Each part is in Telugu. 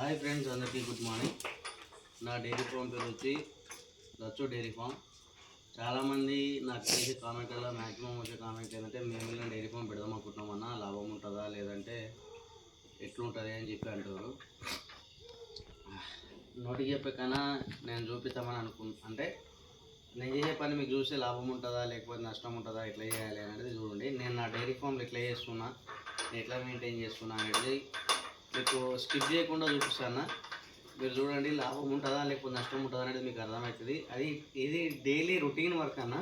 హాయ్ ఫ్రెండ్స్ అందరికీ గుడ్ మార్నింగ్. నా డైరీ ఫామ్ పేరు వచ్చి లచ్చు డైరీ ఫామ్. చాలామంది నాకు చేసే కామెంట్లలో మ్యాక్సిమం వచ్చే కామెంట్ ఏంటంటే మేము ఇలా డైరీ ఫామ్ పెడదాం అనుకుంటున్నామన్నా లాభం ఉంటుందా లేదంటే ఎట్లుంటుంది? అని చెప్పి అంటారు. నోటికి చెప్పే కన్నా నేను చూపిస్తామని అనుకు అంటే నేను చేసే పని మీకు చూస్తే లాభం ఉంటుందా లేకపోతే నష్టం ఉంటుందా ఎట్లా చేయాలి అనేది చూడండి. నేను నా డైరీ ఫామ్లో ఎట్లా చేస్తున్నా నేను ఎట్లా మెయింటైన్ చేస్తున్నా అనేది మీకు స్కిప్ చేయకుండా చూపిస్తాను మీరు చూడండి లాభం ఉంటుందా లేకపోతే నష్టం ఉంటుందా అనేది మీకు అర్థమవుతుంది. అది ఇది డైలీ రొటీన్ వర్క్ అన్న.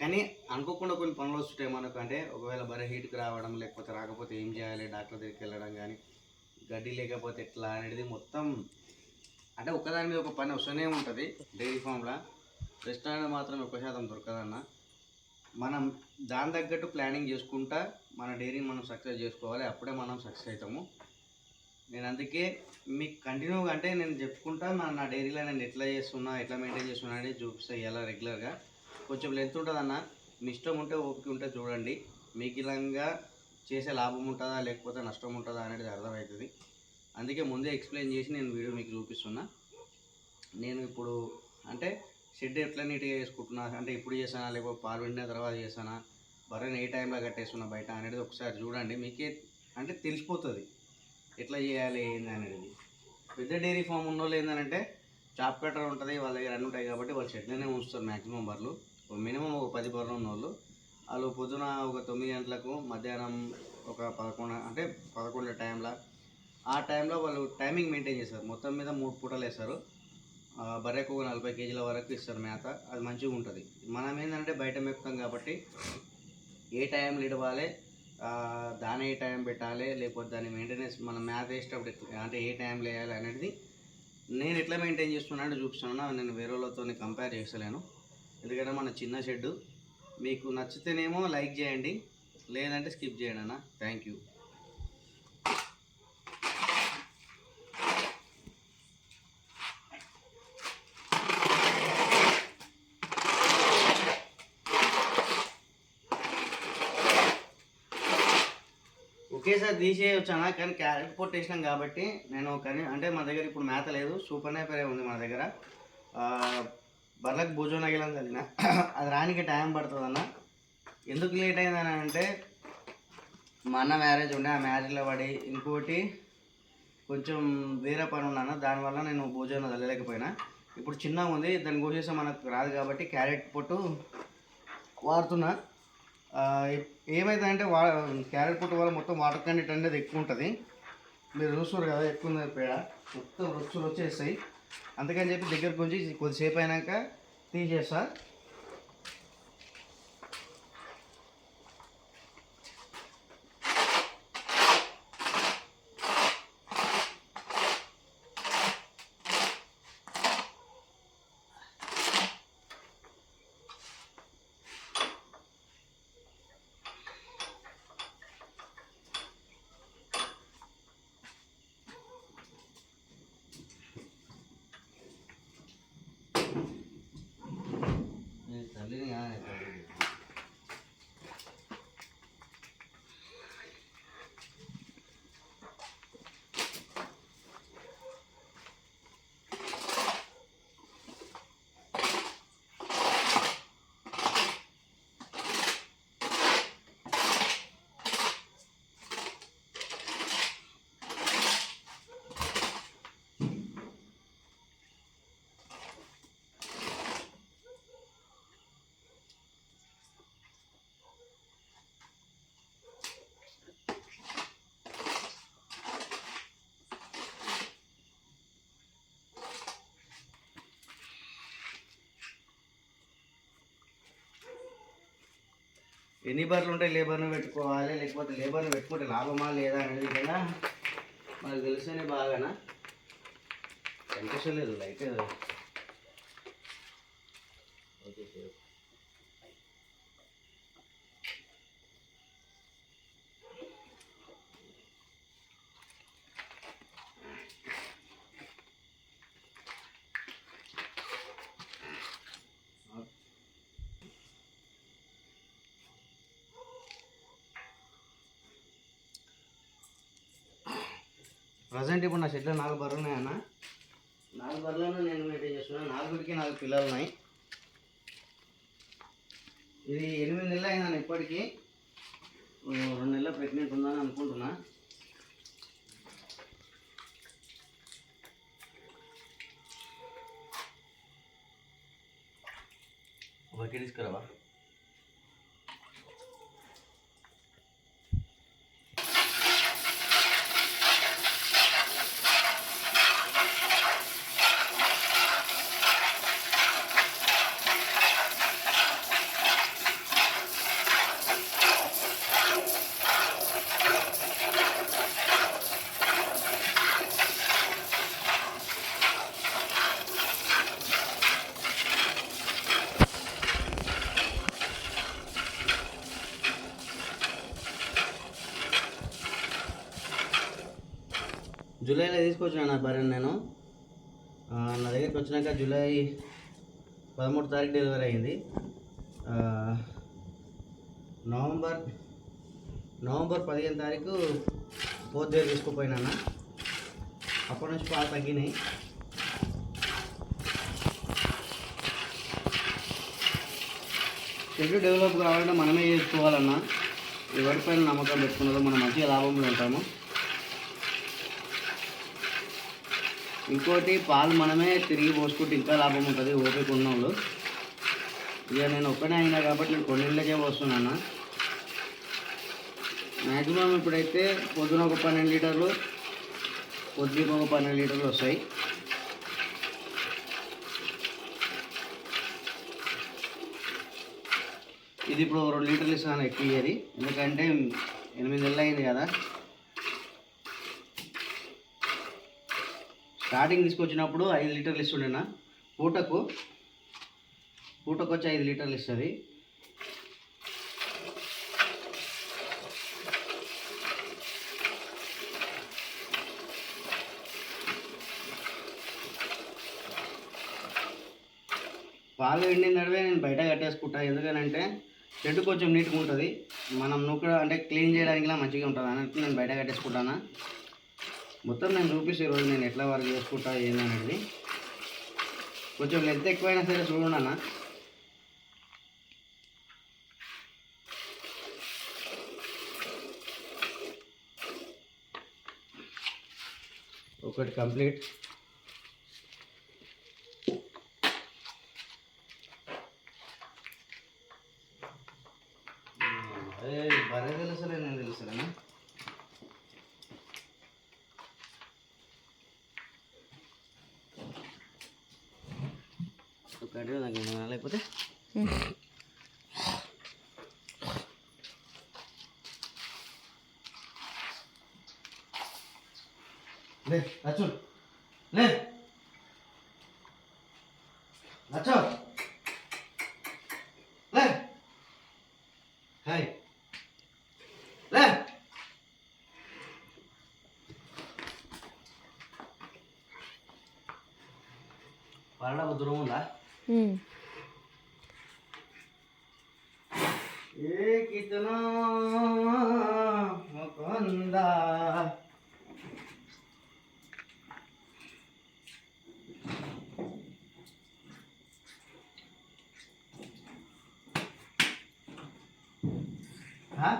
కానీ అనుకోకుండా కొన్ని పనులు వస్తుంటాయి మనకు. అంటే ఒకవేళ బరే హీట్కి రావడం లేకపోతే రాకపోతే ఏం చేయాలి డాక్టర్ దగ్గరికి వెళ్ళడం కానీ గడ్డి లేకపోతే ఎట్లా అనేది మొత్తం అంటే ఒక్కదాని మీద ఒక పని వస్తూనే ఉంటుంది. డైరీ ఫామ్లో రెస్టారెంట్ మాత్రం ఎక్కువ శాతం దొరకదన్న. మనం దాని తగ్గట్టు ప్లానింగ్ చేసుకుంటా మన డైరీని మనం సక్సెస్ చేసుకోవాలి. అప్పుడే మనం సక్సెస్ అవుతాము. నేను అందుకే మీకు కంటిన్యూగా అంటే నేను చెప్పుకుంటా నా నా డైరీలో నేను ఎట్లా చేస్తున్నా ఎట్లా మెయింటైన్ చేస్తున్నా అనేది చూపిస్తా ఇలా రెగ్యులర్గా. కొంచెం లెంత్ ఉంటుందన్న మీ ఇష్టం ఉంటే ఓపిక ఉంటే చూడండి. మీకు ఇలాగా చేసే లాభం ఉంటుందా లేకపోతే నష్టం ఉంటుందా అనేది అర్థమవుతుంది. అందుకే ముందే ఎక్స్ప్లెయిన్ చేసి నేను వీడియో మీకు చూపిస్తున్నా. నేను ఇప్పుడు అంటే షెడ్ ఎట్లా నీట్గా వేసుకుంటున్నా అంటే ఇప్పుడు చేసానా? లేకపోతే పాలు పిండిన తర్వాత చేసానా? బర్రెని ఏ టైంలో కట్టేస్తున్నా బయట అనేది ఒకసారి చూడండి. మీకే అంటే తెలిసిపోతుంది. ఎట్లా చేయాలి? ఏంది అనేది. పెద్ద డైరీ ఫామ్ ఉన్న వాళ్ళు ఏంటంటే చాప్ కట్టర్ ఉంటుంది వాళ్ళ దగ్గర అన్నీ ఉంటాయి కాబట్టి వాళ్ళు షెడ్లోనే ఉంచుతారు మ్యాక్సిమం బర్రెలు. మినిమం ఒక పది బర్రెలు ఉన్న వాళ్ళు వాళ్ళు పొద్దున ఒక తొమ్మిది గంటలకు మధ్యాహ్నం ఒక పదకొండు అంటే పదకొండు టైంలో. ఆ టైంలో వాళ్ళు టైమింగ్ మెయింటైన్ చేస్తారు. మొత్తం మీద మూడు పూటలు వేస్తారు. బర్రెకు ఒక నలభై కేజీల వరకు ఇస్తారు మేత. అది మంచిగా ఉంటుంది. మనం ఏంటంటే బయట మేపుతాం కాబట్టి ఏ టైంలో ఇడవాలి దాని ఏ టైం పెట్టాలి లేకపోతే దాని మెయింటెనెన్స్ మనం మేత వేసేటప్పుడు అంటే ఏ టైంలో వేయాలి అనేది నేను ఎట్లా మెయింటైన్ చేస్తున్నా అంటే చూపిస్తున్నా నేను వేరే వాళ్ళతో కంపేర్ చేస్తలేను. ఎందుకంటే మన చిన్న షెడ్ మీకు నచ్చితేనేమో లైక్ చేయండి. లేదంటే స్కిప్ చేయండి అన్న. థ్యాంక్ యూ ఒకేసారి తీసేయొచ్చానా కానీ క్యారెట్ పొట్టు వేసినాం కాబట్టి నేను కానీ అంటే మా దగ్గర ఇప్పుడు మేత లేదు సూపర్ నైపరే ఉంది మా దగ్గర. బర్లకు భుజం నగిలం కలిగిన అది రానికి టైం పడుతుంది అన్న. ఎందుకు లేట్ అయిందని అంటే మా అన్న మ్యారేజ్ ఉండే ఆ మ్యారేజ్లో పడి ఇంకోటి కొంచెం వేరే పని ఉన్నాను దానివల్ల నేను భోజనం చల్లలేకపోయినా ఇప్పుడు చిన్నగా ఉంది దాని గురించి మనకు రాదు కాబట్టి క్యారెట్ పొట్టు వాడుతున్నా. ఏమైతే అంటే వా క్యారెట్ పొట్టు వల్ల మొత్తం వాటర్ కంటెంట్ అనేది ఎక్కువ ఉంటుంది. మీరు చూస్తారు కదా ఎక్కువ ఉంది పేడ. మొత్తం రుచులు వచ్చేస్తాయి అందుకని చెప్పి దగ్గరకు వచ్చి కొద్దిసేపు అయినాక తీసేస్తా. ఎన్ని బర్రెలు ఉంటే లేబర్ను పెట్టుకోవాలి లేకపోతే లేబర్ను పెట్టుకుంటే లాభమా లేదా అనేది కదా మనకు తెలిస్తేనే బాగానా కనిపించలేదు లేదు లైట్ ప్రజెంట్ ఇప్పుడు నా షెడ్లో నాలుగు బర్రెలు ఉన్నాయన్న నాలుగు బర్రెలను నేను మెయింటైన్ చేస్తున్నాను నాలుగుడికి నాలుగు పిల్లలు ఉన్నాయి. ఇది ఎనిమిది నెలలు అయినా ఇప్పటికీ. రెండు నెలల ప్రెగ్నెంట్ ఉందని అనుకుంటున్నా. ఒకటి తీసుకురావా? జూలైలో తీసుకొచ్చిన నా భార్యను నేను. నా దగ్గరికి వచ్చినాక జూలై పదమూడు తారీఖు డెలివరీ అయింది. నవంబర్ నవంబర్ పదిహేను తారీఖు ఫోర్త్ డేర్ తీసుకుపోయినాను అప్పటి నుంచి పాలు తగ్గినాయి. షెడ్ డెవలప్ కావాలంటే మనమే చేసుకోవాలన్నా. ఎవరిపైన నమ్మకం పెట్టుకున్నదో మనం మంచిగా లాభంలో ఉంటాము. ఇంకోటి పాలు మనమే తిరిగి పోసుకుంటే ఇంకా లాభం ఉంటుంది ఓపిక ఉన్నోళ్ళు. ఇక నేను ఒక్కనే అయినా కాబట్టి నేను కొన్ని పోస్తున్నాను మ్యాక్సిమం ఇప్పుడైతే పొద్దున ఒక పన్నెండు లీటర్లు పొద్దున ఒక పన్నెండు లీటర్లు వస్తాయి. ఇది ఇప్పుడు రెండు లీటర్లు ఇస్తాను ఎక్కువ ఇయ్యేది. ఎందుకంటే ఎనిమిది నెలలు అయింది కదా. స్టార్టింగ్ తీసుకొచ్చినప్పుడు ఐదు లీటర్లు ఇస్తుండేనా? పూటకు? పూటకు వచ్చి ఐదు లీటర్లు ఇస్తుంది. పాలు ఎండిన నడివే నేను బయట కట్టేసుకుంటా. ఎందుకనంటే చెట్టు కొంచెం నీట్గా ఉంటుంది. మనం నూకడ అంటే క్లీన్ చేయడానికి మంచిగా ఉంటుంది. అన్నట్టు నేను బయట కట్టేసుకుంటాను? మొత్తం నేను చూపిస్తే ఈరోజు నేను ఎట్లా వర్క్ చేసుకుంటా ఏందనేది కొంచెం లెంత్ ఎక్కువైనా సరే చూడండి అన్న. ఒకటి కంప్లీట్ అదే బరే తెలుసలే నేను తెలుసలేనా ఒకటి నాకు లేకపోతే లే అచ్చు లే అచ్చు లే హాయ్ లే పడడం దూరం ఉందా ಹ್ಞೂ कितना मुकुंदा हाँ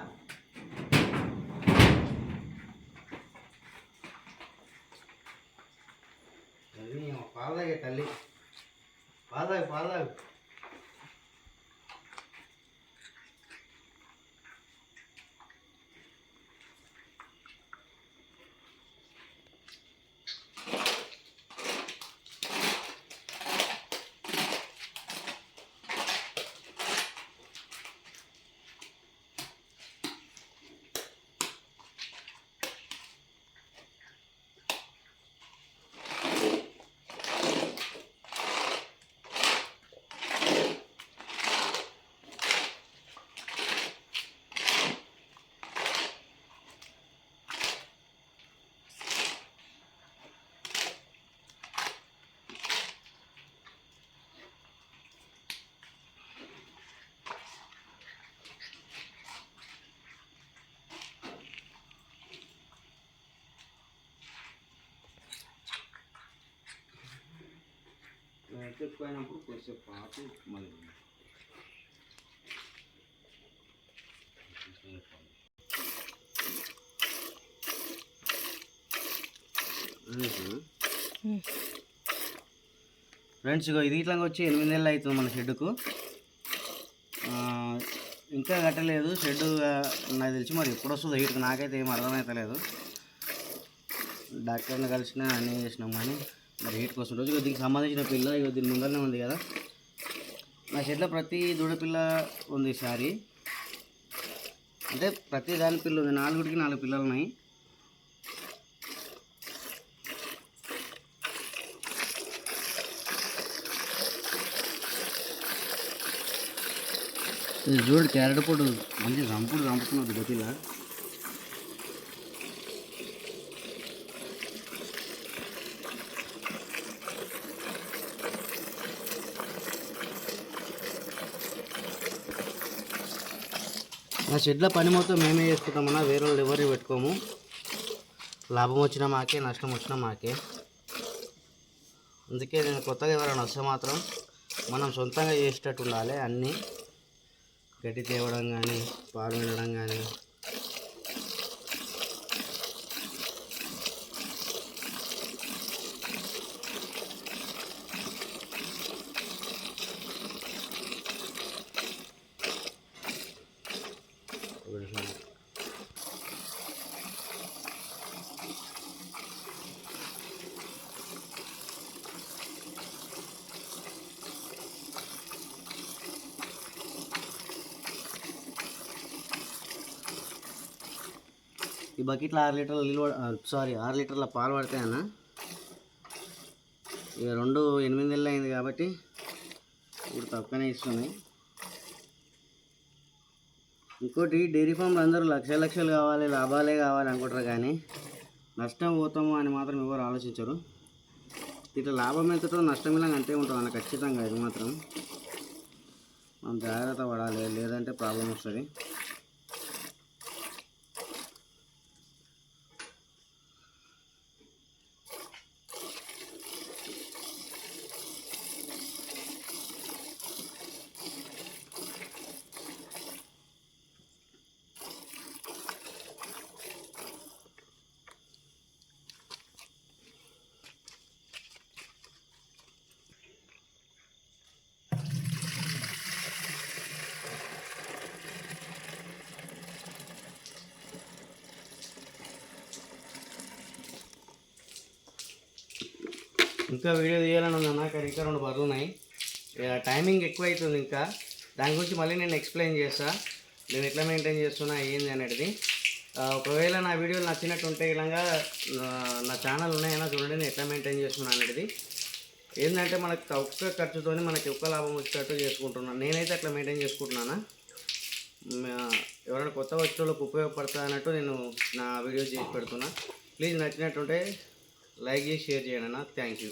तल्ली पाल तल्ली పాలదాగు పాలదాగు ఎక్కువైనప్పుడు కొద్దిసేపు పాపి మళ్ళీ. ఫ్రెండ్స్ ఇగో ఇది ఇట్లా వచ్చి ఎనిమిది నెలలు అవుతుంది మన షెడ్కు ఇంకా కట్టలేదు. షెడ్ నాకు తెలిసి మరి ఎప్పుడు వస్తుందో వీటికి నాకైతే ఏం అర్థమవుతలేదు డాక్టర్ని కలిసిన అన్నీ చేసినాం కానీ మరి హీట్కి వస్తుంది రోజు దీనికి సంబంధించిన పిల్ల ఇక దీని ముందరనే ఉంది కదా. నా షెడ్లో ప్రతి దూడపిల్ల ఉంది ఈసారి అంటే ప్రతి దాని పిల్ల ఉంది. నాలుగుడికి నాలుగు పిల్లలు ఉన్నాయి. చూడు క్యారెట్ పొడు మంచి రంపుడు రంపుతున్నది గతిలా మా షెడ్ల పని మొత్తం మేమే చేసుకుంటామన్నా వేరే వాళ్ళు ఎవరు పెట్టుకోము. లాభం వచ్చినా మాకే నష్టం వచ్చినా మాకే. అందుకే నేను కొత్తగా ఎవరైనా వస్తే మాత్రం మనం సొంతంగా చేసేటట్టు ఉండాలి అన్నీ. గడ్డి తేవడం కానీ పాలు వినడం కానీ ఈ బకెట్లో ఆరు లీటర్ల నీళ్ళు సారీ ఆరు లీటర్ల పాలు పడతాయన్న ఇక రెండు ఎనిమిది నెలలు అయింది కాబట్టి ఇప్పుడు తక్కువనే ఇస్తున్నాయి. ఇంకోటి డైరీ ఫామ్లు అందరూ లక్ష లక్షలు కావాలి లాభాలే కావాలి అనుకుంటారు కానీ నష్టం పోతాము అని మాత్రం ఎవరు ఆలోచించరు. ఇట్లా లాభం ఎంతటో నష్టం ఇలా అంతే ఉంటుంది అన్న ఖచ్చితంగా ఇది మాత్రం. మనం జాగ్రత్త పడాలి లేదంటే ప్రాబ్లం వస్తుంది. ఇంకా వీడియో తీయాలని ఉంది. అన్న కానీ ఇంకా రెండు బర్రెలు ఉన్నాయి. టైమింగ్ ఎక్కువ అవుతుంది ఇంకా. దాని గురించి మళ్ళీ నేను ఎక్స్ప్లెయిన్ చేస్తా. నేను ఎట్లా మెయింటైన్ చేస్తున్నా ఏంది అనేది. ఒకవేళ నా వీడియోలు నచ్చినట్టు ఉంటే ఇలాగా నా- ఛానల్ ఉన్నాయన్నా చూడండి నేను ఎట్లా మెయింటైన్ చేస్తున్నా అనేది. ఏంటంటే మనకు తక్కువ ఖర్చుతోని మనకి ఎక్కువ లాభం వచ్చేటట్టు చేసుకుంటున్నాను నేనైతే అట్లా మెయింటైన్ చేసుకుంటున్నాను? ఎవరైనా కొత్త వచ్చేటోళ్ళకి ఉపయోగపడతా అన్నట్టు నేను నా వీడియో చేసి పెడుతున్నా. ప్లీజ్ నచ్చినట్టుంటే లైక్ చేసి షేర్ చేయండి అన్న. Thank you.